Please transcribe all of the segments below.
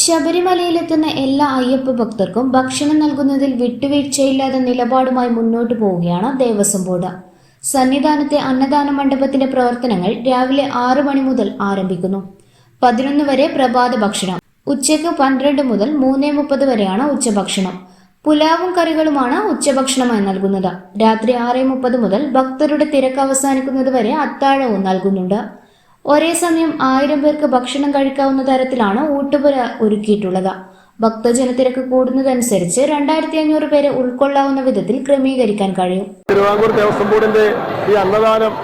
ശബരിമലയിലെത്തുന്ന എല്ലാ അയ്യപ്പ ഭക്തർക്കും ഭക്ഷണം നൽകുന്നതിൽ വിട്ടുവീഴ്ചയില്ലാതെ നിലപാടുമായി മുന്നോട്ടു പോവുകയാണ് ദേവസ്വം ബോർഡ്. സന്നിധാനത്തെ അന്നദാന മണ്ഡപത്തിന്റെ പ്രവർത്തനങ്ങൾ രാവിലെ ആറു മണി മുതൽ ആരംഭിക്കുന്നു. പതിനൊന്ന് വരെ പ്രഭാത ഭക്ഷണം. ഉച്ചയ്ക്ക് പന്ത്രണ്ട് മുതൽ മൂന്നേ മുപ്പത് വരെയാണ് ഉച്ചഭക്ഷണം. പുലാവും കറികളുമാണ് ഉച്ചഭക്ഷണമായി നൽകുന്നത്. രാത്രി ആറ് മുപ്പത് മുതൽ ഭക്തരുടെ തിരക്ക് അവസാനിക്കുന്നത് വരെ അത്താഴവും നൽകുന്നുണ്ട്. ഒരേ സമയം ആയിരം പേർക്ക് ഭക്ഷണം കഴിക്കാവുന്ന തരത്തിലാണ് ഊട്ടുപുര ഒരുക്കിയിട്ടുള്ളത്. ഭക്തജനത്തിരക്ക് കൂടുന്നതനുസരിച്ച് രണ്ടായിരത്തി അഞ്ഞൂറ് പേരെ ഉൾക്കൊള്ളാവുന്ന വിധത്തിൽ ക്രമീകരിക്കാൻ കഴിയും. തിരുവാങ്കൂർ ദേവസ്വം ബോർഡിന്റെ ഈ അന്നദാനം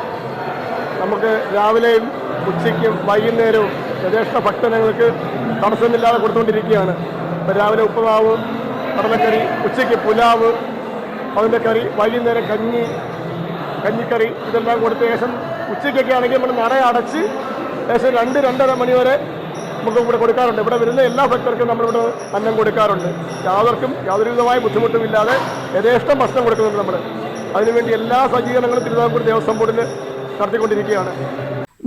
നമുക്ക് രാവിലെയും ഉച്ചയ്ക്കും വൈകുന്നേരവും യഥേഷ്ട ഭക്തജനങ്ങൾക്ക് തടസ്സമില്ലാതെ കൊടുത്തുകൊണ്ടിരിക്കുകയാണ്. രാവിലെ ഉപ്പുമാവ് കടലക്കറി ഉച്ചയ്ക്ക് പുലാവ് അതിന്റെ കറി വൈകുന്നേരം കഞ്ഞി കഞ്ഞിക്കറി ഇതെല്ലാം കൊടുത്ത് ഏകദേശം ഉച്ചയ്ക്കൊക്കെ ആണെങ്കിൽ നമ്മൾ നട അടച്ച് ഏകദേശം രണ്ട് രണ്ടര മണി വരെ നമുക്ക് ഇവിടെ കൊടുക്കാറുണ്ട്. ഇവിടെ വരുന്ന എല്ലാ ഭക്തർക്കും നമ്മളിവിടെ അന്നം കൊടുക്കാറുണ്ട്. യാതൊർക്കും യാതൊരു വിധമായ ബുദ്ധിമുട്ടുമില്ലാതെ യഥേഷ്ടം ഭക്ഷണം കൊടുക്കുന്നുണ്ട് നമ്മൾ അതിനുവേണ്ടി എല്ലാ സജ്ജീകരണങ്ങളും തിരുവിതാംകൂർ ദേവസ്വം ബോർഡിൽ നടത്തിക്കൊണ്ടിരിക്കുകയാണ്.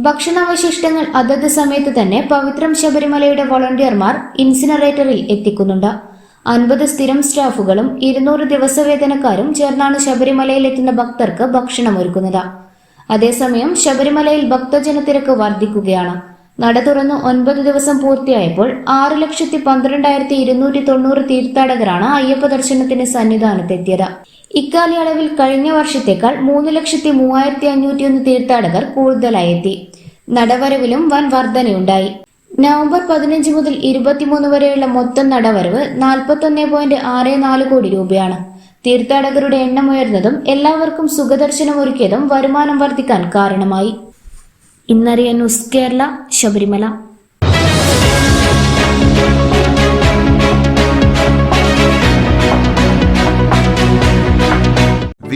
ഭക്ഷണാവശിഷ്ടങ്ങൾ അതത് സമയത്ത് തന്നെ പവിത്രം ശബരിമലയുടെ വോളണ്ടിയർമാർ ഇൻസിനറേറ്ററിൽ എത്തിക്കുന്നുണ്ട്. അൻപത് സ്ഥിരം സ്റ്റാഫുകളും ഇരുന്നൂറ് ദിവസവേതനക്കാരും ചേർന്നാണ് ശബരിമലയിൽ എത്തുന്ന ഭക്തർക്ക് ഭക്ഷണം ഒരുക്കുന്നത് അതേസമയം ശബരിമലയിൽ ഭക്തജനത്തിരക്ക് വർദ്ധിക്കുകയാണ് നട തുറന്ന് ഒൻപത് ദിവസം പൂർത്തിയായപ്പോൾ ആറ് ലക്ഷത്തി പന്ത്രണ്ടായിരത്തി ഇരുന്നൂറ്റി തൊണ്ണൂറ് തീർത്ഥാടകരാണ് അയ്യപ്പ ദർശനത്തിന് സന്നിധാനത്തെത്തിയത്. ഇക്കാലയളവിൽ കഴിഞ്ഞ വർഷത്തേക്കാൾ മൂന്ന് ലക്ഷത്തി മൂവായിരത്തി അഞ്ഞൂറ്റിയൊന്ന് തീർത്ഥാടകർ കൂടുതലായി എത്തി നടവരവിലും വൻ വർധനയുണ്ടായി. നവംബർ പതിനഞ്ച് മുതൽ ഇരുപത്തിമൂന്ന് വരെയുള്ള മൊത്തം നടവരവ് നാൽപ്പത്തൊന്ന് പോയിന്റ് ആറ് നാല് കോടി രൂപയാണ്. തീർത്ഥാടകരുടെ എണ്ണം ഉയർന്നതും എല്ലാവർക്കും സുഖദർശനം ഒരുക്കിയതും വരുമാനം വർദ്ധിക്കാൻ കാരണമായി. ഇന്നറിയ ന്യൂസ് കേരള ശബരിമല.